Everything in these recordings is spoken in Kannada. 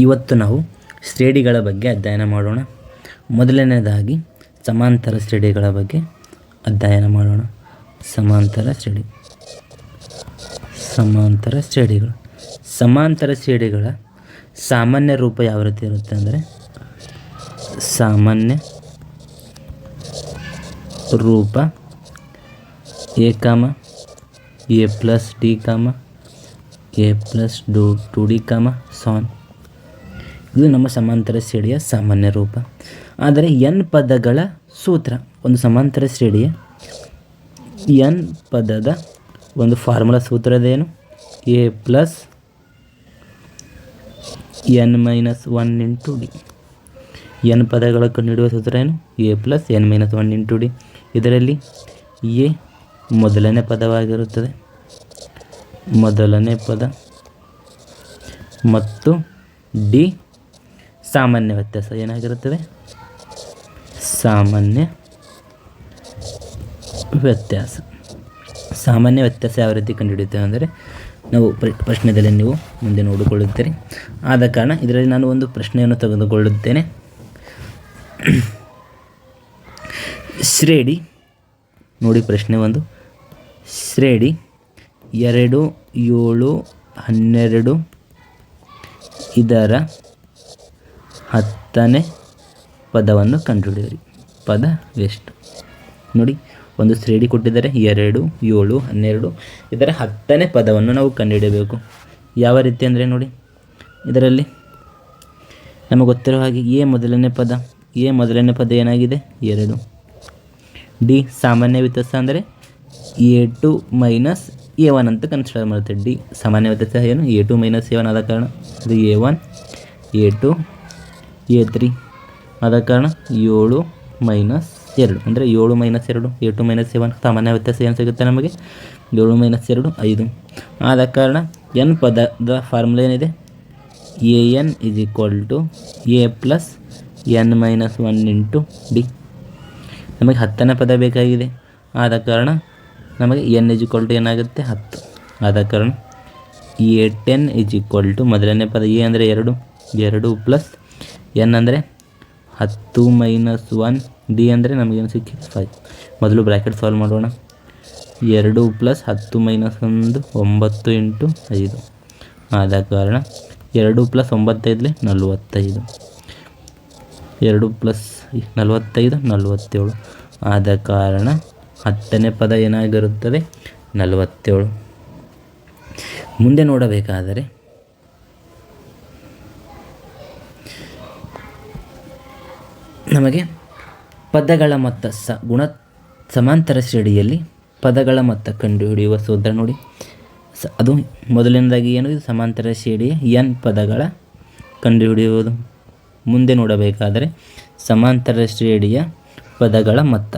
ಇವತ್ತು ನಾವು ಶ್ರೇಡಿಗಳ ಬಗ್ಗೆ ಅಧ್ಯಯನ ಮಾಡೋಣ. ಮೊದಲನೇದಾಗಿ ಸಮಾಂತರ ಶ್ರೇಡಿಗಳ ಬಗ್ಗೆ ಅಧ್ಯಯನ ಮಾಡೋಣ. ಸಮಾಂತರ ಶ್ರೇಣಿ. ಸಮಾಂತರ ಶ್ರೇಡಿಗಳು ಸಮಾಂತರ ಶ್ರೇಣಿಗಳ ಸಾಮಾನ್ಯ ರೂಪ ಯಾವ ರೀತಿ ಇರುತ್ತೆ ಅಂದರೆ ಸಾಮಾನ್ಯ ರೂಪ a comma, a plus d comma, a plus two d comma, so on. ಇದು ನಮ್ಮ ಸಮಾಂತರ ಶ್ರೇಣಿಯ ಸಾಮಾನ್ಯ ರೂಪ. ಆದರೆ ಎನ್ ಪದಗಳ ಸೂತ್ರ, ಒಂದು ಸಮಾಂತರ ಶ್ರೇಣಿಯ ಎನ್ ಪದದ ಒಂದು formula ಸೂತ್ರದೇನು a plus n minus one into d. N ಪದಗಳ ಕಂಡುಹಿಡಿಯುವ ಸೂತ್ರ ಏನು? A plus n minus one into d. ಇದರಲ್ಲಿ ಎ ಮೊದಲನೇ ಪದವಾಗಿರುತ್ತದೆ, ಮೊದಲನೇ ಪದ, ಮತ್ತು ಡಿ ಸಾಮಾನ್ಯ ವ್ಯತ್ಯಾಸ ಏನಾಗಿರುತ್ತದೆ? ಸಾಮಾನ್ಯ ವ್ಯತ್ಯಾಸ. ಸಾಮಾನ್ಯ ವ್ಯತ್ಯಾಸ ಯಾವ ರೀತಿ ಕಂಡುಹಿಡಿಯುತ್ತೇವೆ ಅಂದರೆ, ನಾವು ಪ್ರ- ಪ್ರಶ್ನೆದಲ್ಲಿ ನೀವು ಮುಂದೆ ನೋಡಿಕೊಳ್ಳುತ್ತೀರಿ. ಆದ ಕಾರಣ ಇದರಲ್ಲಿ ನಾನು ಒಂದು ಪ್ರಶ್ನೆಯನ್ನು ತೆಗೆದುಕೊಳ್ಳುತ್ತೇನೆ. ಶ್ರೇಡಿ, ನೋಡಿ ಪ್ರಶ್ನೆ ಒಂದು. ಶ್ರೇಡಿ, ಎರಡು, ಏಳು, ಹನ್ನೆರಡು, ಇದರ ಹತ್ತನೇ ಪದವನ್ನು ಕಂಡುಹಿಡಿಯಿರಿ. ಪದ ಎಷ್ಟು? ನೋಡಿ, ಒಂದು ಶ್ರೇಣಿ ಕೊಟ್ಟಿದ್ದಾರೆ. ಎರಡು, ಏಳು, ಹನ್ನೆರಡು. ಇದರ ಹತ್ತನೇ ಪದವನ್ನು ನಾವು ಕಂಡುಹಿಡಿಯಬೇಕು. ಯಾವ ರೀತಿ ಅಂದರೆ ನೋಡಿ, ಇದರಲ್ಲಿ ನಮಗೆ ಗೊತ್ತಿರೋ ಹಾಗೆ ಎ ಮೊದಲನೇ ಪದ, ಎ ಮೊದಲನೇ ಪದ ಏನಾಗಿದೆ? ಎರಡು. ಡಿ ಸಾಮಾನ್ಯ ವ್ಯತ್ಯಾಸ ಅಂದರೆ a two minus a one ಅಂತ ಕನ್ಸಿಡರ್ ಮಾಡುತ್ತೆ. ಡಿ ಸಾಮಾನ್ಯ ವ್ಯತ್ಯಾಸ ಏನು? A two minus a one ಆದ ಕಾರಣ. ಇದು a one, a two a three ಆದ ಕಾರಣ ಏಳು ಮೈನಸ್ ಎರಡು. ಅಂದರೆ ಏಳು ಮೈನಸ್ ಎರಡು ಎ ಟು ಮೈನಸ್ ಸೆವೆನ್ ಸಾಮಾನ್ಯ ವ್ಯತ್ಯಾಸ ಏನು ಸಿಗುತ್ತೆ ನಮಗೆ? ಏಳು ಮೈನಸ್ ಎರಡು, ಐದು. ಆದ ಕಾರಣ ಎನ್ ಪದದ ಫಾರ್ಮುಲಾ ಏನಿದೆ? A n is equal to a plus n minus one into d ನಮಗೆ ಹತ್ತನೇ ಪದ ಬೇಕಾಗಿದೆ. ಆದ ಕಾರಣ ನಮಗೆ ಎನ್ ಇಸ್ ಈಕ್ವಲ್ ಟು ಏನಾಗುತ್ತೆ? ಹತ್ತು. ಆದ ಕಾರಣ a ten is equal to ಮೊದಲನೇ ಪದ ಎ ಅಂದರೆ ಎರಡು. ಎರಡು ಪ್ಲಸ್ ಎನ್ ಅಂದರೆ ಹತ್ತು ಮೈನಸ್ ಒನ್ ಡಿ ಅಂದರೆ ನಮಗೇನು ಸಿಕ್ಕಿತ್ತು? ಫೈವ್ ಮೊದಲು ಬ್ರ್ಯಾಕೆಟ್ ಸಾಲ್ವ್ ಮಾಡೋಣ. ಎರಡು ಪ್ಲಸ್ ಹತ್ತು ಮೈನಸ್ ಒಂದು, ಒಂಬತ್ತು ಇಂಟು ಐದು. ಆದ ಕಾರಣ ಎರಡು ಪ್ಲಸ್ ಒಂಬತ್ತೈದಲೆ ನಲವತ್ತೈದು. ಎರಡು ಪ್ಲಸ್ ನಲವತ್ತೈದು, ನಲವತ್ತೇಳು. ಆದ ಕಾರಣ ಹತ್ತನೇ ಪದ ಏನಾಗಿರುತ್ತದೆ? ನಲವತ್ತೇಳು. ಮುಂದೆ ನೋಡಬೇಕಾದರೆ ನಮಗೆ ಪದಗಳ ಮೊತ್ತ ಸ ಗುಣ ಸಮಾಂತರ ಶ್ರೇಣಿಯಲ್ಲಿ ಪದಗಳ ಮೊತ್ತ ಕಂಡುಹಿಡಿಯುವ ಸೂತ್ರ ನೋಡಿ. ಸ ಅದು ಮೊದಲನೇದಾಗಿ ಏನು? ಇದು ಸಮಾಂತರ ಶ್ರೇಣಿಯ ಎನ್ ಪದಗಳ ಕಂಡುಹಿಡಿಯುವುದು. ಮುಂದೆ ನೋಡಬೇಕಾದರೆ ಸಮಾಂತರ ಶ್ರೇಣಿಯ ಪದಗಳ ಮೊತ್ತ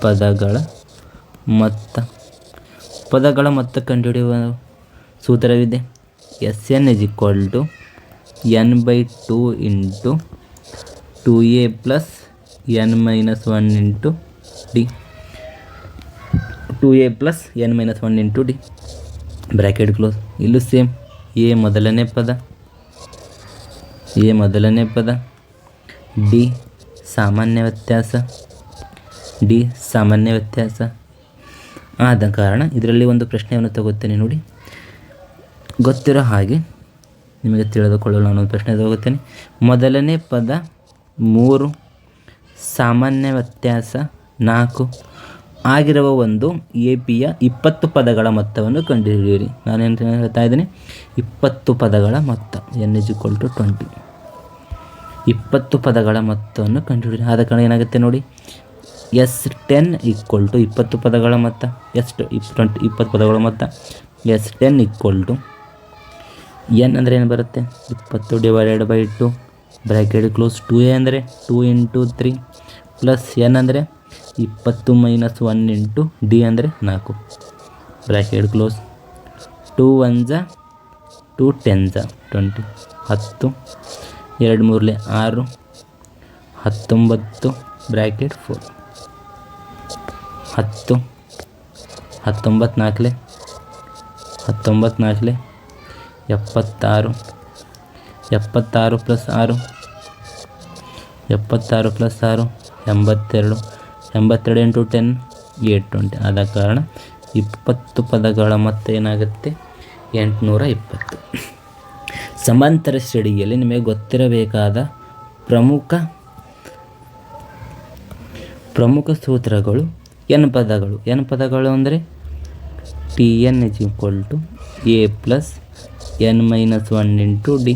ಪದಗಳ ಮೊತ್ತ ಪದಗಳ ಮೊತ್ತ ಕಂಡುಹಿಡಿಯುವ ಸೂತ್ರವಿದೆ. S n is equal to n by two into two a plus n minus one into d. Two a plus n minus one into d. Bracket close. ಇಲ್ಲೂ ಸೇಮ್. ಎ ಮೊದಲನೇ ಪದ. ಎ ಮೊದಲನೇ ಪದ. ಡಿ ಸಾಮಾನ್ಯ ವ್ಯತ್ಯಾಸ. ಡಿ ಸಾಮಾನ್ಯ ವ್ಯತ್ಯಾಸ. ಆದ ಕಾರಣ ಇದರಲ್ಲಿ ಒಂದು ಪ್ರಶ್ನೆಯನ್ನು ತಗೋತೇನೆ ನೋಡಿ. ಗೊತ್ತಿರೋ ಹಾಗೆ ನಿಮಗೆ ತಿಳಿದುಕೊಳ್ಳಲು ನಾನು ಪ್ರಶ್ನೆ ಹೋಗುತ್ತೇನೆ. ಮೊದಲನೇ ಪದ ಮೂರು, ಸಾಮಾನ್ಯ ವ್ಯತ್ಯಾಸ ನಾಲ್ಕು. ಆಗಿರುವ ಒಂದು ಎ ಪಿಯ ಇಪ್ಪತ್ತು ಪದಗಳ ಮೊತ್ತವನ್ನು ಕಂಡುಹಿಡಿಯಿರಿ. ನಾನೇನು ಹೇಳ್ತಾ ಇದ್ದೀನಿ? ಇಪ್ಪತ್ತು ಪದಗಳ ಮೊತ್ತ n is equal to twenty ಇಪ್ಪತ್ತು ಪದಗಳ ಮೊತ್ತವನ್ನು ಕಂಡುಹಿಡಿಯಿರಿ. ಆದ ಕಾರಣ ಏನಾಗುತ್ತೆ ನೋಡಿ? ಎಸ್ ಟೆನ್ ಈಕ್ವಲ್ ಟು ಇಪ್ಪತ್ತು ಪದಗಳ ಮೊತ್ತ ಎಷ್ಟು ಇಪ್ಪ ಟ್ವೆಂಟಿ ಇಪ್ಪತ್ತು ಪದಗಳ ಮೊತ್ತ s ten equal to n ಅಂದರೆ ಏನು ಬರುತ್ತೆ? ಇಪ್ಪತ್ತು divided by two bracket close two a ಅಂದರೆ two into three plus n ಅಂದರೆ ಇಪ್ಪತ್ತು ಮೈನಸ್ ಒನ್ ಇಂಟು ಡಿ ಅಂದರೆ ನಾಲ್ಕು. Bracket close two one two ten twenty ಹತ್ತು, ಎರಡು ಮೂರಲೆ ಆರು, ಹತ್ತೊಂಬತ್ತು ಬ್ರ್ಯಾಕೆಟ್ ಫೋರ್ ಹತ್ತು ಹತ್ತೊಂಬತ್ತು ನಾಲ್ಕಲೆ ಹತ್ತೊಂಬತ್ತು ನಾಲ್ಕಲೆ ಎಪ್ಪತ್ತಾರು ಎಪ್ಪತ್ತಾರು ಪ್ಲಸ್ ಆರು, ಎಪ್ಪತ್ತಾರು ಪ್ಲಸ್ ಆರು, ಎಂಬತ್ತೆರಡು ಎಂಬತ್ತೆರಡು ಇಂಟು ಟೆನ್ ಏಟ್ ಟ್ವೆಂಟಿ ಆದ ಕಾರಣ ಇಪ್ಪತ್ತು ಪದಗಳ ಮೊತ್ತ ಏನಾಗುತ್ತೆ? ಎಂಟುನೂರ ಇಪ್ಪತ್ತು. ಸಮಾಂತರ ಶ್ರೇಣಿಯಲ್ಲಿ ನಿಮಗೆ ಗೊತ್ತಿರಬೇಕಾದ ಪ್ರಮುಖ ಪ್ರಮುಖ ಸೂತ್ರಗಳು ಎನ್ ಪದಗಳು. ಎನ್ ಪದಗಳು ಅಂದರೆ t n is equal to a plus n minus one into d.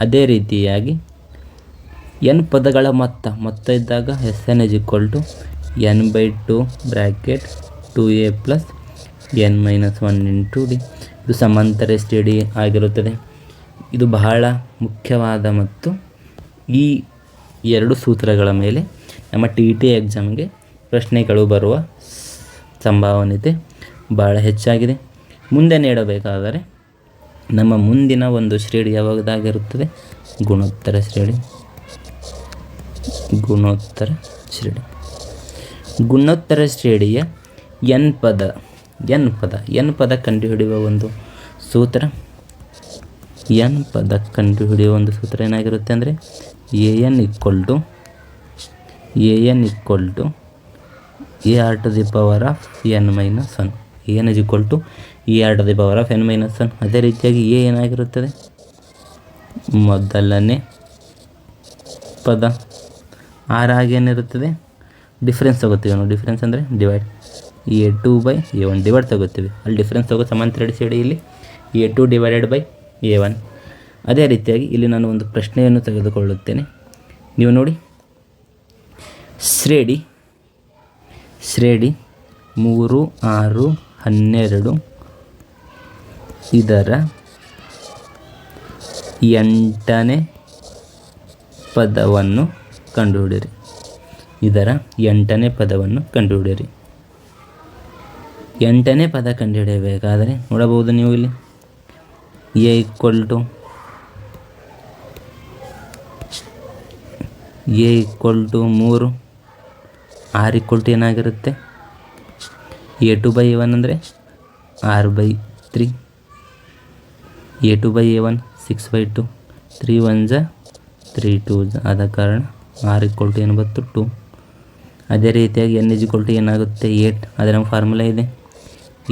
ಅದೇ ರೀತಿಯಾಗಿ ಎನ್ ಪದಗಳ ಮೊತ್ತ ಮೊತ್ತ ಇದ್ದಾಗ s n is equal to n by two bracket two a plus n minus one into d. ಇದು ಸಮಾಂತರ ಸ್ಟಡಿ ಆಗಿರುತ್ತದೆ. ಇದು ಬಹಳ ಮುಖ್ಯವಾದ ಮತ್ತು ಈ ಎರಡು ಸೂತ್ರಗಳ ಮೇಲೆ ನಮ್ಮ ಟಿ ಟಿ ಎಕ್ಸಾಮ್ಗೆ ಪ್ರಶ್ನೆಗಳು ಬರುವ ಸಂಭಾವನೀಯತೆ ಭಾಳ ಹೆಚ್ಚಾಗಿದೆ. ಮುಂದೆ ನೀಡಬೇಕಾದರೆ ನಮ್ಮ ಮುಂದಿನ ಒಂದು ಶ್ರೇಣಿ ಯಾವಾಗದಾಗಿರುತ್ತದೆ ಗುಣೋತ್ತರ ಶ್ರೇಣಿ ಗುಣೋತ್ತರ ಶ್ರೇಣಿ ಗುಣೋತ್ತರ ಶ್ರೇಣಿಯ ಎನ್ ಪದ ಎನ್ ಪದ ಎನ್ ಪದ ಕಂಡುಹಿಡಿಯುವ ಒಂದು ಸೂತ್ರ. ಎನ್ ಪದ ಕಂಡುಹಿಡಿಯುವ ಒಂದು ಸೂತ್ರ ಏನಾಗಿರುತ್ತೆ ಅಂದರೆ, a n equal to, a n equal to, a r to the power of n minus one. N is equal to a r the power of n minus one ಅದೇ ರೀತಿಯಾಗಿ ಎ ಏನಾಗಿರುತ್ತದೆ? ಮೊದಲನೇ ಪದ ಆರ್ ಏನಿರುತ್ತದೆ? ಡಿಫ್ರೆನ್ಸ್ ತಗೋತೀವಿ ನಾವು ಡಿಫ್ರೆನ್ಸ್ ಅಂದರೆ divide a two by a one divide ತಗೋತೀವಿ. ಅಲ್ಲಿ ಡಿಫ್ರೆನ್ಸ್ ತಗೋ ಸಮಾಂತರ ಸೈಡಿ ಇಲ್ಲಿ. A two divided by a one ಅದೇ ರೀತಿಯಾಗಿ ಇಲ್ಲಿ ನಾನು ಒಂದು ಪ್ರಶ್ನೆಯನ್ನು ತೆಗೆದುಕೊಳ್ಳುತ್ತೇನೆ. ನೀವು ನೋಡಿ. ಶ್ರೇಡಿ. ಶ್ರೇಡಿ ಮೂರು, ಆರು, ಹನ್ನೆರಡು ಇದರ ಎಂಟನೇ ಪದವನ್ನು ಕಂಡುಹಿಡಿಯಿರಿ. ಇದರ ಎಂಟನೇ ಪದವನ್ನು ಕಂಡುಹಿಡಿಯಿರಿ. ಎಂಟನೇ ಪದ ಕಂಡುಹಿಡಿಯಬೇಕಾದರೆ ನೋಡಬಹುದು ನೀವು ಇಲ್ಲಿ. A equal to a equal to ಮೂರು. ಆರ್ ಈಕ್ವಲ್ ಟು ಏನಾಗಿರುತ್ತೆ? ಎ ಟು ಬೈ ಒನ್ ಅಂದರೆ r by three. A two by a one six by two three one ಜ ತ್ರೀ ಟೂ ಜ ಆದ ಕಾರಣ ಆರ್ ಇಕ್ವಲ್ ಟು ಏನು ಟು ಅದೇ ರೀತಿಯಾಗಿ ಎನ್ ಇಜ್ ಇಕ್ವಲ್ ಟು ಏನಾಗುತ್ತೆ? ಏಟ್ ಅದೇ ನಮ್ಮ ಫಾರ್ಮುಲಾ ಇದೆ.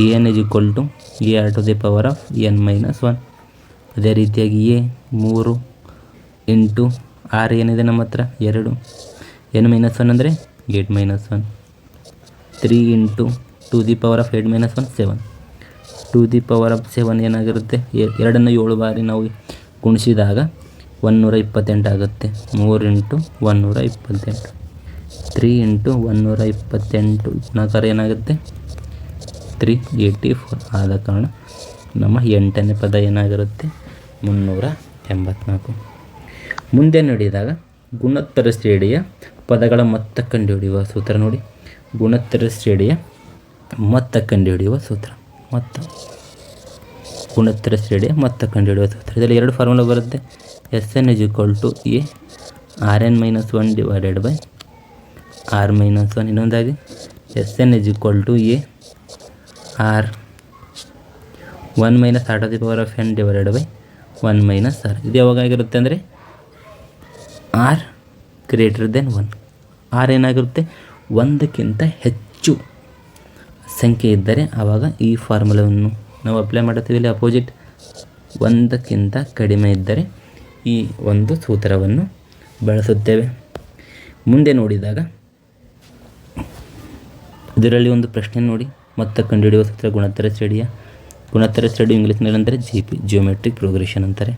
A n is equal to a r to the power of n minus one ಅದೇ ರೀತಿಯಾಗಿ ಎ ಮೂರು ಇಂಟು ಆರ್ ಏನಿದೆ ನಮ್ಮ ಹತ್ರ? ಎರಡು. ಎನ್ ಮೈನಸ್ ಒನ್ ಅಂದರೆ eight minus one three into two the power of eight minus one seven two the power of seven ಏನಾಗಿರುತ್ತೆ? ಎರಡನ್ನು ಏಳು ಬಾರಿ ನಾವು ಗುಣಿಸಿದಾಗ ಒಂದುನೂರ ಇಪ್ಪತ್ತೆಂಟು ಆಗುತ್ತೆ. ಮೂರು ಇಂಟು ಒನ್ನೂರ ಇಪ್ಪತ್ತೆಂಟು. ತ್ರೀ ಇಂಟು ಒಂದುನೂರ ಇಪ್ಪತ್ತೆಂಟು. ಗುಣಾಕಾರ ಏನಾಗುತ್ತೆ? Three eighty four. ಆದ ಕಾರಣ ನಮ್ಮ ಎಂಟನೇ ಪದ ಏನಾಗಿರುತ್ತೆ? ಮುನ್ನೂರ ಎಂಬತ್ನಾಲ್ಕು. ಮುಂದೆ ನೋಡಿದಾಗ ಗುಣೋತ್ತರ ಶ್ರೇಣಿಯ ಪದಗಳ ಮೊತ್ತ ಕಂಡುಹಿಡಿಯುವ ಸೂತ್ರ ನೋಡಿ. ಗುಣೋತ್ತರ ಶ್ರೇಣಿಯ ಮೊತ್ತ ಕಂಡುಹಿಡಿಯುವ ಸೂತ್ರ. ಮೊತ್ತ ಗುಣೋತ್ತರ ಶ್ರೇಣಿಯ ಮತ್ತು ಕಂಡುಹಿಡಿಯುವ ಸೂತ್ರ. ಇದರಲ್ಲಿ ಎರಡು ಫಾರ್ಮುಲಾ ಬರುತ್ತೆ. S n is equal to a r n minus one divided by r minus one ಇನ್ನೊಂದಾಗಿ s n is equal to a r one minus r to the power of n divided by one minus r ಇದು ಯಾವಾಗ ಆಗಿರುತ್ತೆ ಅಂದರೆ r greater than one r ಏನಾಗಿರುತ್ತೆ? ಒಂದಕ್ಕಿಂತ ಹೆಚ್ಚು. ಸಂಖ್ಯೆ ಇದ್ದರೆ ಆವಾಗ ಈ ಫಾರ್ಮುಲಾವನ್ನು ನಾವು ಅಪ್ಲೈ ಮಾಡುತ್ತೀವಿ. ಇಲ್ಲಿ ಅಪೋಸಿಟ್ ಒಂದಕ್ಕಿಂತ ಕಡಿಮೆ ಇದ್ದರೆ ಈ ಒಂದು ಸೂತ್ರವನ್ನು ಬಳಸುತ್ತೇವೆ. ಮುಂದೆ ನೋಡಿದಾಗ ಇದರಲ್ಲಿ ಒಂದು ಪ್ರಶ್ನೆ ನೋಡಿ. ಮೊತ್ತ ಕಂಡುಹಿಡಿಯುವ ಸೂತ್ರ ಗುಣತ್ತರ ಸ್ಟಡಿಯ ಗುಣತ್ತರ ಸ್ಟಡಿ ಇಂಗ್ಲೀಷ್ನಲ್ಲಿ ಅಂದರೆ ಜಿ ಪಿ ಜಿಯೋಮೆಟ್ರಿಕ್ ಪ್ರೋಗ್ರೆಷನ್ ಅಂತಾರೆ.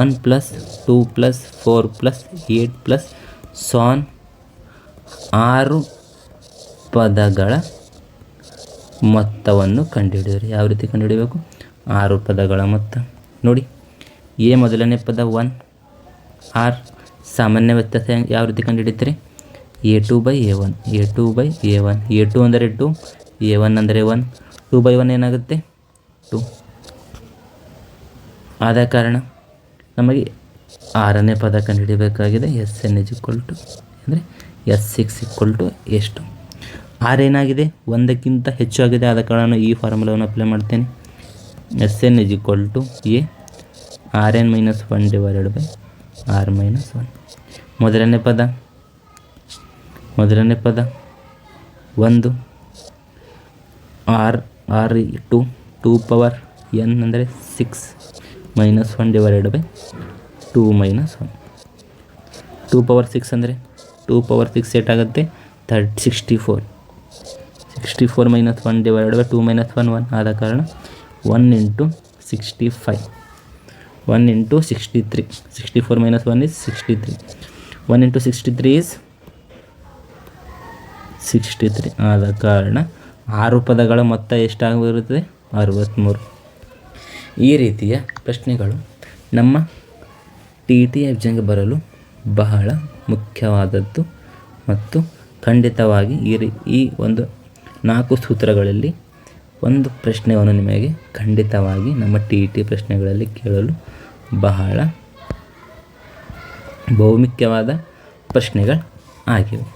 One plus two plus four plus eight plus ಸಾನ್ ಆರು ಪದಗಳ ಮೊತ್ತವನ್ನು ಕಂಡುಹಿಡಿಯಿರಿ ಯಾವ ರೀತಿ ಕಂಡುಹಿಡಿಯಬೇಕು ಆರು ಪದಗಳ ಮೊತ್ತ. ನೋಡಿ, ಎ ಮೊದಲನೇ ಪದ ಒನ್, ಆರ್, ಸಾಮಾನ್ಯ ವ್ಯತ್ಯಾಸ ಯಾವ ರೀತಿ ಕಂಡುಹಿಡಿತೀರಿ? A two by a one, a two by a one. A two ಅಂದರೆ ಟು, ಎ ಒನ್ ಅಂದರೆ ಒನ್. ಟು ಬೈ ಒನ್ ಏನಾಗುತ್ತೆ? ಟು. ಆದ ಕಾರಣ ನಮಗೆ ಆರನೇ ಪದ ಕಂಡುಹಿಡಿಯಬೇಕಾಗಿದೆ S n is equal to, ಅಂದರೆ ಎಸ್ ಸಿಕ್ಸ್ ಇಕ್ವಲ್ ಟು ಎಷ್ಟು. ಆರ್ ಏನಾಗಿದೆ? ಒಂದಕ್ಕಿಂತ ಹೆಚ್ಚು ಆಗಿದೆ. ಆದ ಕಾರಣ ಈ ಫಾರ್ಮುಲಾವನ್ನು ಅಪ್ಲೈ ಮಾಡ್ತೇನೆ. S n is equal to a r n minus one divided by r minus one ಮೊದಲನೇ ಪದ. ಮೊದಲನೇ ಪದ. ಒಂದು. R r two two power n ಅಂದರೆ six minus one divided by two minus one two power six ಅಂದರೆ two power six ಏಟಾಗುತ್ತೆ thirty sixty four sixty four minus one divide by two minus one one ಆದ ಕಾರಣ one into sixty five one into sixty three sixty four minus one is sixty three one into sixty three is sixty three ಆದ ಕಾರಣ ಆರು ಪದಗಳ ಮೊತ್ತ ಎಷ್ಟಾಗಿರುತ್ತದೆ ಅರವತ್ತ್ಮೂರು ಈ ರೀತಿಯ ಪ್ರಶ್ನೆಗಳು ನಮ್ಮ ಟಿ ಟಿ ಎಕ್ಸಾಮ್ಗೆ ಬರಲು ಬಹಳ ಮುಖ್ಯವಾದದ್ದು ಮತ್ತು ಖಂಡಿತವಾಗಿ ಈ ರೀ ಈ ಒಂದು ನಾಲ್ಕು ಸೂತ್ರಗಳಲ್ಲಿ ಒಂದು ಪ್ರಶ್ನೆಯನ್ನು ನಿಮಗೆ ಖಂಡಿತವಾಗಿ ನಮ್ಮ ಟಿ ಟಿ ಪ್ರಶ್ನೆಗಳಲ್ಲಿ ಕೇಳಲು ಬಹಳ ಬಹುಮುಖ್ಯವಾದ ಪ್ರಶ್ನೆಗಳು ಆಗಿವೆ